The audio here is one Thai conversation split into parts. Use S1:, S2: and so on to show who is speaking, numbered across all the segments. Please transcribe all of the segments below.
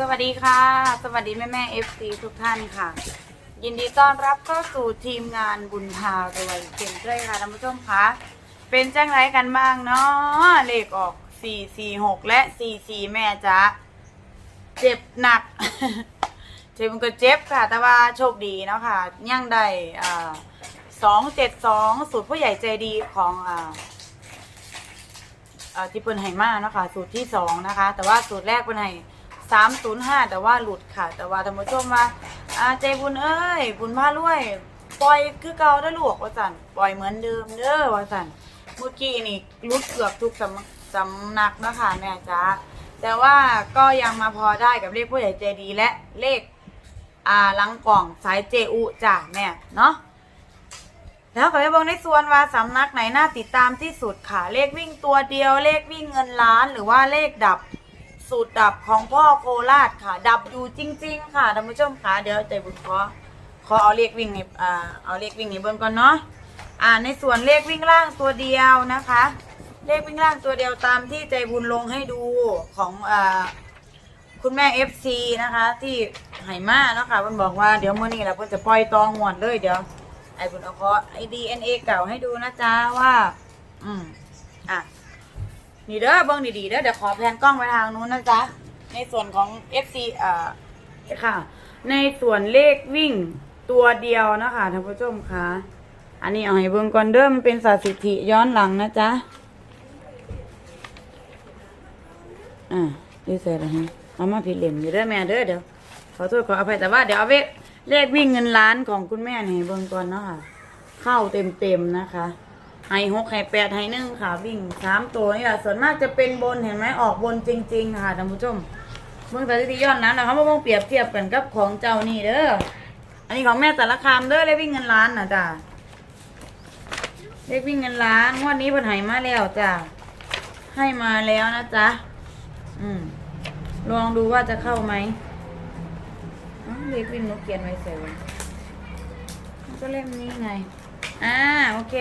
S1: สวัสดีค่ะ สวัสดีแม่แม่เอฟซีทุกท่านค่ะ ยินดีต้อนรับเข้าสู่ทีมงานบุญพารวยเช่นเคยค่ะท่านผู้ชมคะเป็นจังไรกันบ้างเนาะเลขออก 446 และ 44 แม่จ๊ะเจ็บหนัก เจ็บมันก็เจ็บค่ะ แต่ว่าโชคดีเนาะค่ะยังได้อ่า272สูตรผู้ใหญ่ใจดีของอ่าอ่อที่เปิ้นให้มาเนาะคะสูตรที่สองนะคะ แต่ว่าสูตรแรกเปิ้นให้ สามศูนย์ห้าแต่ว่าหลุดค่ะ แต่ว่าท่านผู้ชมว่าอาใจบุญเอ้ย บุญพารวยปล่อยคือเก่าได้อลูกว่าสันปล่อยเหมือนเดิมเด้อว่าสันเมื่อกี้นี่หลุดเกือบทุกสำสำนักนะคะแม่จ้าแต่ว่าก็ยังมาพอได้กับเลขผู้ใหญ่ใจดีและเลขอ่าหลังกล่องสายเจอุจ้ะแม่เนาะ แล้วก็ไปเบิ่งในส่วนว่าสำนักไหนน่าติดตามที่สุดค่ะ เลขวิ่งตัวเดียวเลขวิ่งเงินล้านหรือว่าเลขดับ สูตรดับของพ่อโคราชค่ะ ดับอยู่จริง ๆ ค่ะท่านผู้ชมค่ะเดี๋ยวใจบุญขอขอเอาเลขวิ่งให้อ่าเอาเลขวิ่งให้เบิ่งก่อนเนาะอ่าในส่วนเลขวิ่งล่างตัวเดียวนะคะ เลขวิ่งล่างตัวเดียวตามที่ใจบุญลงให้ดูของอ่าคุณแม่ FC นะคะ ที่ไหมาเนาะค่ะเพิ่นบอกว่าเดี๋ยวมื้อนี้แหละเพิ่นจะปล่อยตองหวนเลยเดี๋ยวไอ้คุณเอาขอไอดีเอ็นเอเก่าให้ดูนะจ๊ะว่า อืมอะ นี่เด้อเบิ้งดีๆเด้อเดี๋ยวขอแพนกล้องไปทางนู้นนะจ๊ะ ในส่วนของ FC อ่าค่ะ ในส่วนเลขวิ่งตัวเดียวนะคะท่านผู้ชมคะอันนี้เอาให้เบิ้งก่อนเด้อมันเป็นสถิติย้อนหลังนะจ๊ะ อ่าดูเสร็จแล้วฮะเอามาผิดเหลี่ยมอยู่เด้อแม่เด้อเดี๋ยวขอโทษขออภัยแต่ว่าเดี๋ยวเอาไปเลขวิ่งเงินล้านของคุณแม่ให้เบิ่งก่อนเนาะค่ะ เข้าเต็มๆนะคะ ให้หกให้แปดให้หนึ่งค่ะ วิ่งสามตัวนี่แหละส่วนมากจะเป็นบนเห็นไหมออกบนจริง ๆ ค่ะท่านผู้ชมเบิ่งสถิติย้อนหลังนะคะมาเบิ่งเปรียบเทียบกันกับของเจ้านี่เด้ออันนี้ของแม่สารคามเด้อเลขวิ่งเงินล้านนะจ้ะเลขวิ่งเงินล้านงวดนี้เพิ่นให้มาแล้วจ้ะให้มาแล้วนะจ๊ะอืมลองดูว่าจะเข้าไหมเลขวิ่งนกเขียนไว้เสร็จมันก็เล่มนี้ไง อ่า โอเค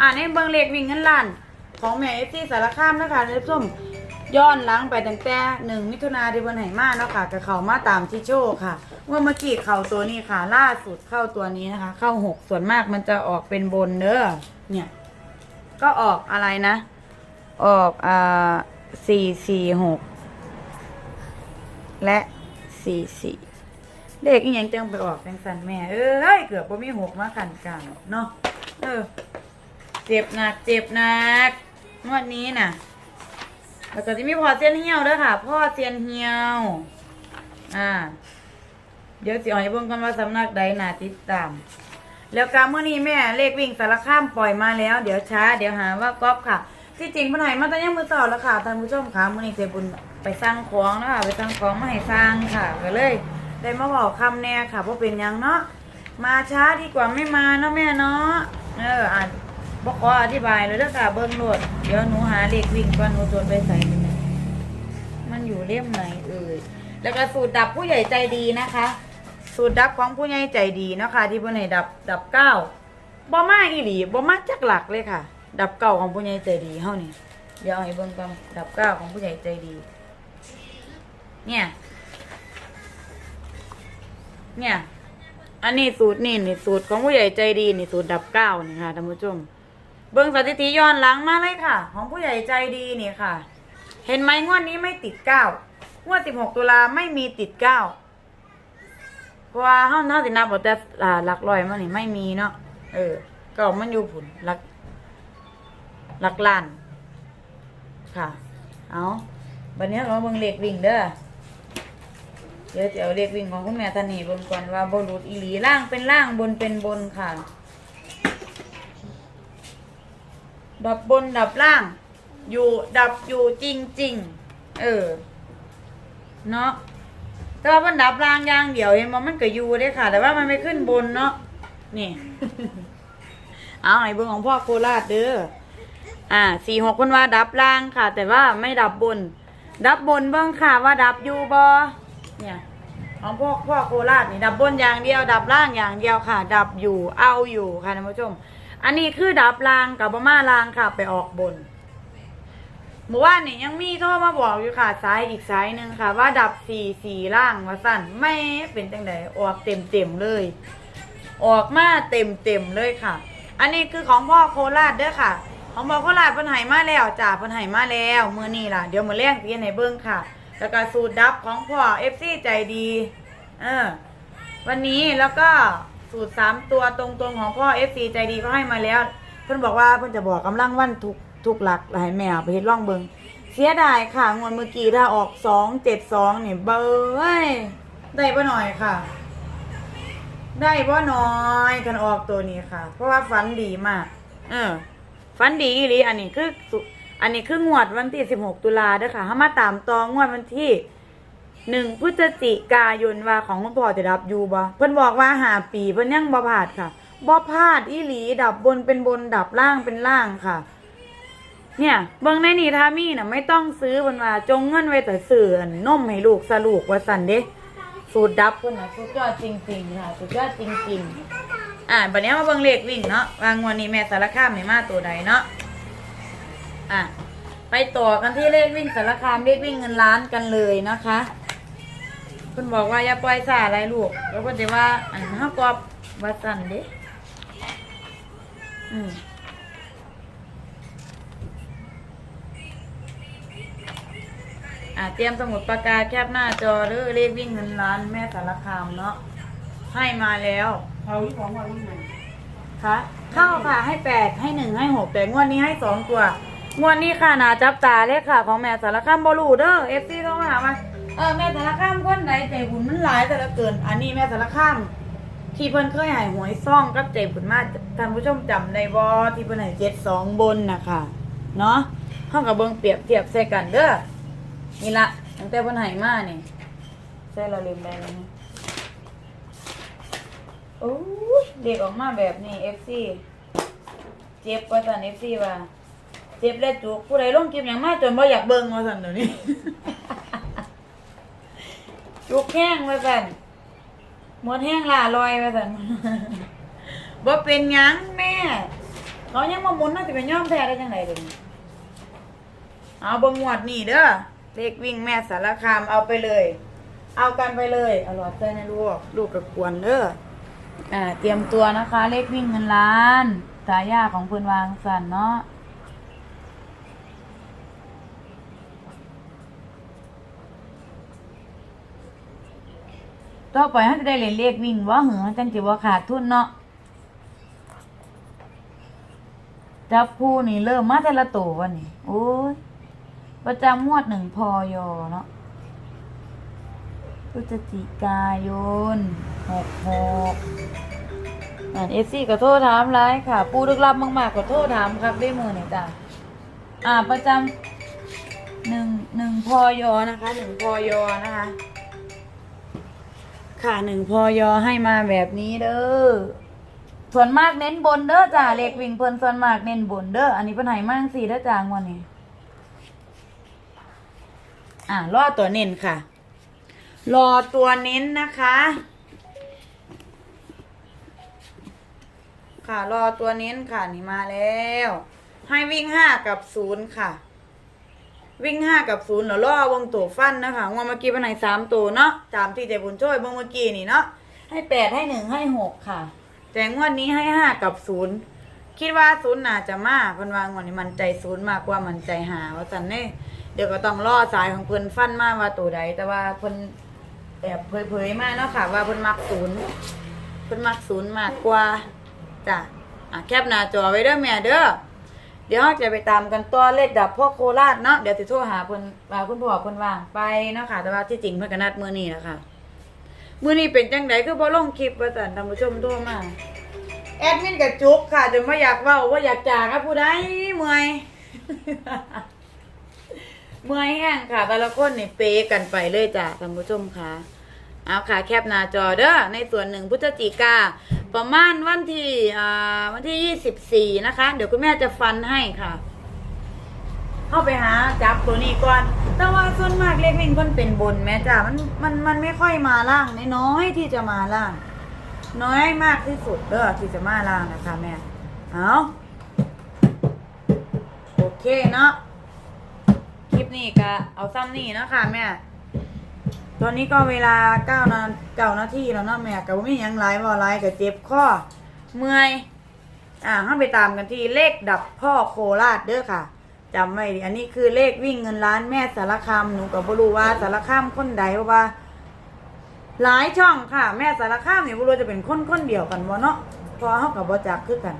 S1: อ่านในเบิงเลขวิ่งเงินล้าน ของแม่เอซี่สารคามนะคะท่านผู้ชมย้อนหลังไปตั้งแต่หนึ่งมิถุนาที่บนไหมาเนาะค่ะกับเขามาตามที่โชว์ค่ะว่าเมื่อกี้เข่าตัวนี้ค่ะ ล่าสุดเข้าตัวนี้นะคะ เข้าหกส่วนมากมันจะออกเป็นบนเด้อเนี่ย ก็ออกอะไรนะ ออกอ่าสี่สี่หกและสี่สี่เลขอีหยังจังไปออกจังสันแม่เอ้ยเกือบบ่มีหกมาขันกลางเนาะเออ เจ็บหนักเจ็บหนักงวดนี้น่ะ แล้วก็จะมีพ่อเซียนเหี่ยวด้วยค่ะ พ่อเซียนเหี่ยว อ่า เดี๋ยวสิอาให้เบิ่งกันว่าสำนักใดนาติดตาม แล้วกาเมื่อนี้แม่เลขวิ่งสารข้ามปล่อยมาแล้ว เดี๋ยวช้า เดี๋ยวหาว่าก๊อปค่ะ ที่จริงเมื่อไหร่มาตั้งยังมือต่อแล้วค่ะท่านผู้ชมค่ะเมื่อนี้เจบุญไปสร้างของนะคะไปสร้างของมาให้สร้างค่ะก็เลย ได้มาบอกคำแน่ค่ะเพราะเป็นยังเนาะมาช้าดีกว่าไม่มาเนาะแม่เนาะเอออ่าน บอกขออธิบายเลยเด้อค่ะเบิ้งโหลดเดี๋ยวหนูหาเลขวิ่งก่อนหนูจดไปใส่มันนมันอยู่เล่มไหนเอ่ยแล้วก็สูตรดับผู้ใหญ่ใจดีนะคะ สูตรดับของผู้ใหญ่ใจดีนะคะ ที่เพิ่นให้ดับดับเก้าบ่มาอีหลีบ่มาจักหลักเลยค่ะ ดับเก้าของผู้ใหญ่ใจดีเฮานี่เดี๋ยวเอาให้เบิ่งก่อนดับเก้าของผู้ใหญ่ใจดี เนี่ย เนี่ย อันนี้สูตรนี่นี่สูตรของผู้ใหญ่ใจดีนี่สูตรดับเก้านี่ค่ะท่านผู้ชม เบิ่งสถิติย้อนหลังมาเลยค่ะ ของผู้ใหญ่ใจดีนี่ค่ะ เห็นไหมงวดนี้ไม่ติดเก้างวดสิบหกตุลาไม่มีติดเก้าเพราะว่าเฮาเฮาสินับอแต่หลักร้อยมันนี่ไม่มีเนาะเออ ก็มันอยู่ผุนหลักหลักล้าน ค่ะ เอาบัดนี้เราเบิ่งเลขวิ่งเด้อเดี๋ยวจะเอาเลขวิ่งของคุณแม่ท่านีบิ่งก่อนว่าบ่หลุดอีหลีล่างเป็นล่างบนเป็นบนค่ะ ดับบนดับล่าง อยู่ดับอยู่จริงจริงๆเออ เนาะแต่ว่ามันดับรางอย่างเดียวเห็นว่ามันก็อยู่ได้ค่ะ แต่ว่ามันไม่ขึ้นบนเนาะนี่ เอาไอ้เบิ้งของพ่อโคราชเด้ออ่าสี่หกคนว่าดับล่างค่ะ แต่ว่าไม่ดับบน ดับบนเบิ้งค่ะว่าดับอยู่บอเนี่ยของพ่อพ่อโคราชนี่ดับบนอย่างเดียว ดับล่างอย่างเดียวค่ะ ดับอยู่เอาอยู่ค่ะท่านผู้ชม อันนี้คือดับลางกับบม่าลางค่ะ ไปออกบนเมื่อวานนี่ยังมีโทรมาบอกอยู่ค่ะสายอีกสายหนึ่งค่ะ ว่าดับสี่สี่ล่างว่าสั่นไม่เป็นจังไดออกเต็มเต็มเลย ออกมาเต็มเต็มเลยค่ะ อันนี้คือของพ่อโคราชเด้อค่ะ ของพ่อโคราชเพิ่นให้มาแล้วจ้าเพิ่นให้มาแล้วมื้อนี้ล่ะเดี๋ยวมือแรกสิเฮ็ดให้เบิ่งค่ะ แล้วก็สูตรดับของพ่อ FC ใจดี เออ วันนี้แล้วก็ สูตรสามตัวตรงๆของพ่อ FC ใจดีก็ให้มาแล้ว เพิ่อนบอกว่าเพิ่อนจะบอกกำลังวันทุกทุกหลักให้แม่เอาไปเฮ็ดร่องเบิงเสียดายค่ะงวดเมื่อกี้ถ้าออกสองเจ็ดสองเนี่ยเบ้ยได้ป่ะหน่อยค่ะ ได้ป่ะน้อยกันออกตัวนี้ค่ะ เพราะว่าฝันดีมาก เออฝันดีอีหลีอันนี้คืออันนี้คืองวดวันที่สิบหกตุลาเด้อค่ะถ้ามาตามตองวดวันที่ หนึ่งพฤศจิกายนว่าของคุณพ่อจะรับอยู่บ่เพิ่นบอกว่าหาปีเพิ่นยังบ่พลาดค่ะบ่พลาดอีหลีดับบนเป็นบนดับล่างเป็นล่างค่ะ เนี่ยเบิ่งในนี่ทามี่น่ะไม่ต้องซื้อเพิ่นว่าจงเงินไว้แต่ซื้อนมให้ลูกสลูกว่าสั่นเด้สูตรดับเพิ่นน่ะสุดยอดจริงๆค่ะสุดยอดจริงๆ อ่าบัดนี้มาเบิ่งเลขวิ่งเนาะวางวดนี้แม่สารคามนี่มาตัวใดเนาะอะไปต่อกันที่เลขวิ่งสารคามเลขวิ่งเงินล้านกันเลยนะคะ พิ่นบอกว่าอย่าปล่อยสาอะไรลูก แล้วเพิ่นจะว่า อันเฮากอบว่าสั่นเด้อืมอ่าเตรียมสมุดปากกาแคบหน้าจอหรือเลขวิ่งเงินล้านแม่สารคามเนาะให้มาแล้ว
S2: เขาที่ของว่ายังไง
S1: คะเข้าค่ะให้แปดให้หนึ่งให้หกแต่งวดนี้ให้สองตัว งวดนี้ค่ะนาจับตาเลขค่ะของแม่สารคามบอลูเด้อเอฟซีโทรมาหามา เออแม่สารคามคนไหนใจบุญมันหลายแต่ละเกิน อันนี้แม่สารคามที่เพิ่นเคยหายหวยซ่องกับใจบุญมากท่านผู้ชมจำได้บ่ที่เพิ่นให้เจ็ดสองบนนะคะเนาะห้องกับเบิงเปรียบเทียบใส่กันเด้อนี่ละตั้งแต่เพิ่นให้มานี่ใช่เราลืมได้แล้วนี่โอ้ยเด็กออกมาแบบนี้ FC เจ็บว่าซั่น FC ว่าเจ็บและจุกผู้ใดลงคลิปหยังมาจนบ่อยากเบิ่งว่าซั่นเดี๋ยวนี้ จุกแห้งว่าซั่นหมดแห้งล่าลอยว่าซั่นบ่เป็นหยังแม่ เขายังมาหมุนน่าจะเป็นย่อมแพ้ได้จังไดเดี๋ยวนี้เอาบงหวดนี่เด้อเลขวิ่งแม่สารคามเอาไปเลย เอากันไปเลยเอาหลอดเส้นให้ลูกลูกกับกวนเด้ออ่า เตรียมตัวนะคะ เลขวิ่งเงินล้านสายาของเพื่อนวางสันเนาะ ต่อไปเขาจะได้เล่นเลขวิ่งว่าเหรอจังจิว่าขาดทุนเนาะจับผู้นี่เริ่มมาแต่ละตัววันนี้โอ้ยประจำงวดหนึ่งพอยอเนาะพฤศจิกายนหกหกอ่านเอซี่ก็โทษถามร้ายค่ะ ปูดึกลับมากๆก็โทษถามครับได้มือนี่จ้ะอ่าประจำหนึ่งหนึ่งพอยอนะคะหนึ่งพอยอนะคะ ค่ะหนึ่งพอยอให้มาแบบนี้เด้อส่วนมากเน้นบนเด้อจ้ะเล็กวิ่งเพิ่นส่วนมากเน้นบนเด้ออันนี้เพิ่นให้มากสี่เด้อจ้างวันนี้อ่ารอตัวเน้นค่ะ รอตัวเน้นนะคะ ค่ะรอตัวเน้นค่ะนี่มาแล้ว ให้วิ่งห้ากับศูนย์ค่ะ วิ่งห้ากับศูนย์แล้วล่อวงตัวฟันนะคะงวดเมื่อกี้เป็นไหนสามตัวเนาะตามที่ใจบุญช่วยเมื่อกี้นี่เนาะให้แปดให้หนึ่งให้หกค่ะ แต่งวดนี้ให้ห้ากับศูนย์คิดว่าศูนย์น่าจะมาเพิ่นว่างวดนี้มันใจศูนย์มากกว่ามันใจหาว่าสันเน่เดี๋ยวก็ต้องรอสายของเพิ่นฟันมาว่าตัวใดแต่ว่าเพิ่นแอบเผยๆมากเนาะค่ะ ว่าเพิ่นมักศูนย์เพิ่นมักศูนย์มากกว่าจ้ะอะแคปหน้าจอไว้เด้อแม่เด้อ เดี๋ยวจะไปตามกันตัวเลขดับพ่อโคราชเนาะเดี๋ยวติโทรหาเพิ่นว่าคุณพ่อเพิ่นว่างไปเนาะค่ะแต่ว่าที่จริงเพิ่นก็นัดมื้อนี้แหละค่ะมื้อนี้เป็นจังไดคือบ่ลงคลิปว่าซั่นท่านผู้ชมโทรมาแอดมินก็จุกค่ะจนบ่อยากเว้าบ่อยากจากับผู้ใดเมื่อยเมื่อยแห้งค่ะ แต่ละคนนี่เปกันไปเลยจ้ะท่านผู้ชมค่ะเอาค่ะแคปหน้าจอเด้อในส่วนหนึ่งพฤศจิกา ประมาณวันที่อ่าวันที่ยี่สิบสี่นะคะ เดี๋ยวคุณแม่จะฟันให้ค่ะ เข้าไปหาจับตัวนี้ก่อน แต่ว่าส่วนมากเลขวิ่งเพิ่นเป็นบนแม่จ้ะมันมันมันไม่ค่อยมาล่างน้อยที่จะมาล่าง น้อยมากที่สุดเด้อที่จะมาล่างนะคะ แม่เอาโอเคเนาะคลิปนี้ก็เอาซ้ำนี่นะคะแม่ ตอนนี้ก็เวลาเก้านาเก้านาทีแล้วเนาะแม่ก็บ่มีหยังหลายบ่หลายก็เจ็บข้อเมื่อยอ่าห้าไปตามกันที่เลขดับพ่อโคราชเด้อค่ะจำไว้ดิอันนี้คือเลขวิ่งเงินล้านแม่สารคามหนูก็บ่รู้ว่าสารคามคนใดเพราะว่า หลายช่องค่ะ แม่สารคามเนี่ยบ่รู้จะเป็นคนคนเดียวกันบ่เนาะเพราะเฮากับบ่จักคือกัน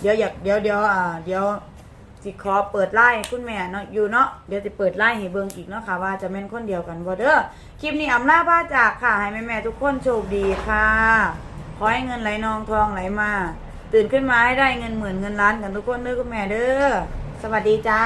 S1: เดี๋ยวอยากเดี๋ยวเดี๋ยวอ่าเดี๋ยว สิขอเปิดไล่คุณแม่เนาะอยู่เนาะเดี๋ยวจะเปิดไล่ให้เบิ่งอีกเนาะค่ะ ว่าจะแม่นคนเดียวกันบ่เด้อคลิปนี้อำลาพาจากค่ะ ให้แม่ๆทุกคนโชคดีค่ะขอให้เงินไหลนองทองไหลมา ตื่นขึ้นมาให้ได้เงินหมื่นเงินล้านกันทุกคนเด้อคุณแม่เด้อสวัสดีจ้า